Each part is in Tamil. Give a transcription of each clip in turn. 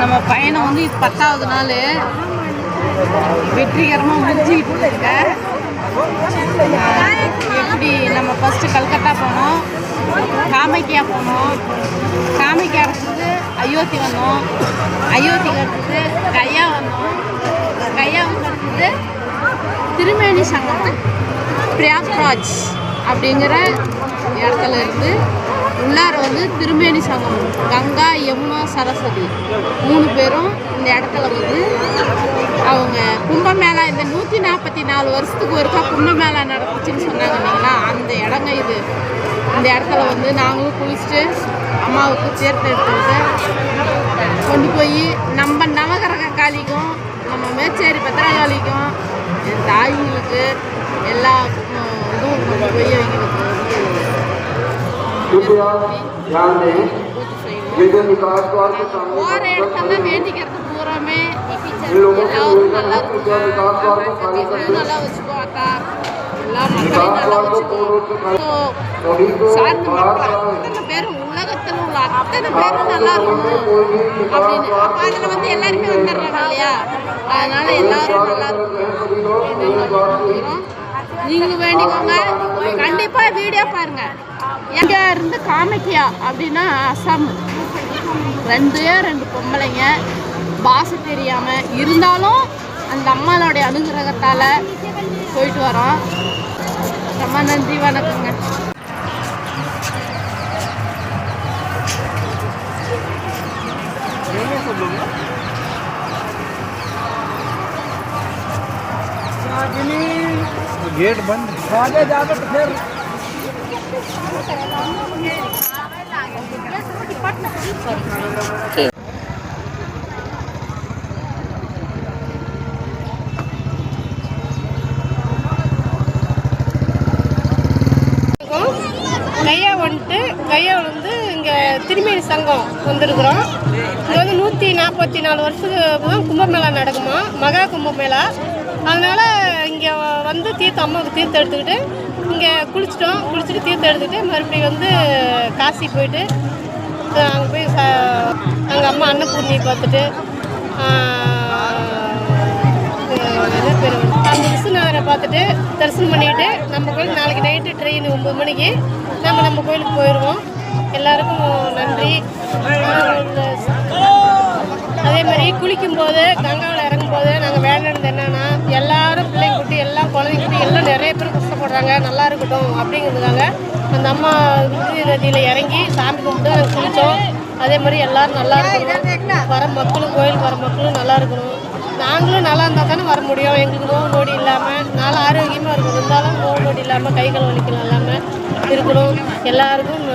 நம்ம பயணம் வந்து இது பத்தாவது நாள். வெற்றிகரமாக முடிஞ்சிக்கிட்டு இருக்க. எப்படி நம்ம ஃபஸ்ட்டு கல்கத்தா போனோம். காமைக்கியா போனோம். காமைக்கியா அடுத்தது அயோத்தி வந்தோம். அயோத்திக்கு அடுத்தது கையா வந்தோம். கயாவுக்கு அடுத்தது திருமேனி சங்கம் பிரயாக்ராஜ் அப்படிங்கிற இடத்துல இருந்து உள்ளார வந்து திருமேனி சங்கம் கங்கா யமுனா சரஸ்வதி. மூணு பேரும் இந்த இடத்துல வந்து அவங்க கும்பமேளா இந்த நூற்றி நாற்பத்தி நாலு வருஷத்துக்கு ஒருக்கா கும்பமேளா நடந்துச்சுன்னு சொன்னாங்க இல்லைங்களா? அந்த இடங்க இது. இந்த இடத்துல வந்து நாங்களும் குளிச்சுட்டு அம்மாவுக்கு சேர்த்து எடுத்துக்கிட்டு கொண்டு போய் நம்ம நவகரக காளிக்கும் நம்ம மேச்சேரி பத்திரகாளிக்கும் தாய்களுக்கு எல்லா இதுவும் கொண்டு போய் வைக்கணும் कृपया ध्यान दें பூஜை செய்வோம் विभिन्न विकास द्वार के सामने போகிற இடத்துல வேண்டிக்கிறது பூராமே इन लोगों से எல்லாரும் निवेदन நல்லா है कृपया विकास द्वार को खाली कर இருக்கணும் दें நல்லா வச்சுக்கோ அக்கா எல்லா மக்களையும் विकास நல்லா द्वार को வச்சுக்கோ पूर्ण रूप से खाली So, सभी को சார்ந்த बाहर மக்கள் कराएं அத்தனை பேரும் உலகத்தில் உள்ள அத்தனை பேரும் நல்லா இருக்கணும் அப்படின்னு அப்போ அதில் வந்து எல்லாருமே வந்துடுறாங்க இல்லையா அதனால எல்லாரும் நல்லா இருக்கணும் நீங்களும் வேண்டிக்கோங்க கண்டிப்பா வீடியோ பாருங்க எங்க இருந்து காமிக்கியா அப்படின்னா அசாம் ரெண்டே ரெண்டு பொம்பளைங்க பாஷை தெரியாம இருந்தாலும் அந்த அம்மாளுடைய அனுகிரகத்தால போயிட்டு வரோம் ரொம்ப நன்றி வணக்கங்க गेट बंद आगे जाकर तो கையா வந்துட்டு கையா வந்து இங்கே திருமேனி சங்கம் வந்திருக்கிறோம். இங்கே வந்து நூற்றி நாற்பத்தி நாலு வருஷத்துக்கு தான் கும்பமேளா நடக்குமா? மகா கும்பமேளா? அதனால் இங்கே வந்து தீர்த்தம் அம்மாவுக்கு தீர்த்தம் எடுத்துக்கிட்டு இங்கே குளிச்சிட்டோம். குளிச்சுட்டு தீர்த்தம் எடுத்துக்கிட்டு மறுபடியும் வந்து காசி போயிட்டு அங்கே போய் அங்கே அம்மா அன்னபூர்ணியை பார்த்துட்டு அந்த விஸ்வநாதரை பார்த்துட்டு தரிசனம் பண்ணிட்டு நம்ம கோயில் நாளைக்கு நைட்டு ட்ரெயின் ஒம்பது மணிக்கு நம்ம நம்ம கோயிலுக்கு போயிடுவோம் எல்லாருக்கும் நன்றி. அதே மாதிரி குளிக்கும்போது கங்காவில் இறங்கும்போது நாங்கள் வேண்டினது என்னன்னா எல்லாரும் பிள்ளைங்க குட்டி எல்லாம் குழந்தைங்க குட்டி எல்லாம் நிறைய பேர் கஷ்டப்படுறாங்க. நல்லா இருக்கட்டும் அப்படிங்கிறதுக்காக அந்த அம்மா விருதி நதியில் இறங்கி சாமி கும்பிட்டு நாங்கள் குளித்தோம் அதே மாதிரி எல்லாரும் நல்லா இருக்கணும். வர மக்களும் கோயிலுக்கு வர மக்களும் நல்லா இருக்கணும். நாங்களும் நல்லா இருந்தால் தானே வர முடியும். எங்களுக்கு நோவு நொடி இல்லாமல் நல்லா ஆரோக்கியமாக இருக்கணும். இருந்தாலும் நோவு நொடி இல்லாமல் கை கால் வலிக்கலாம் இல்லாமல் இருக்கணும். எல்லாருக்கும்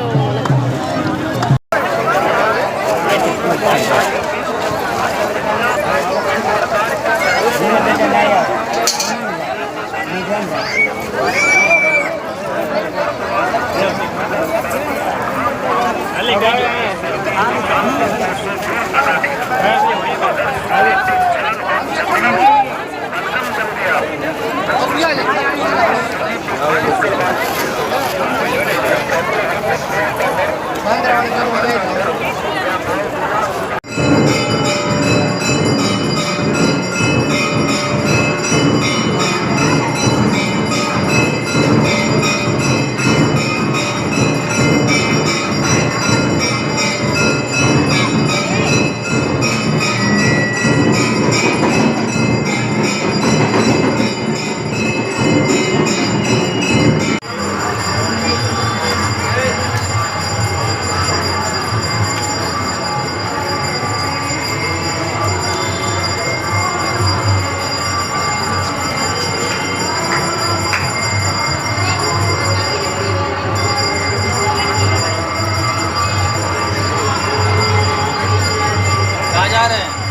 나는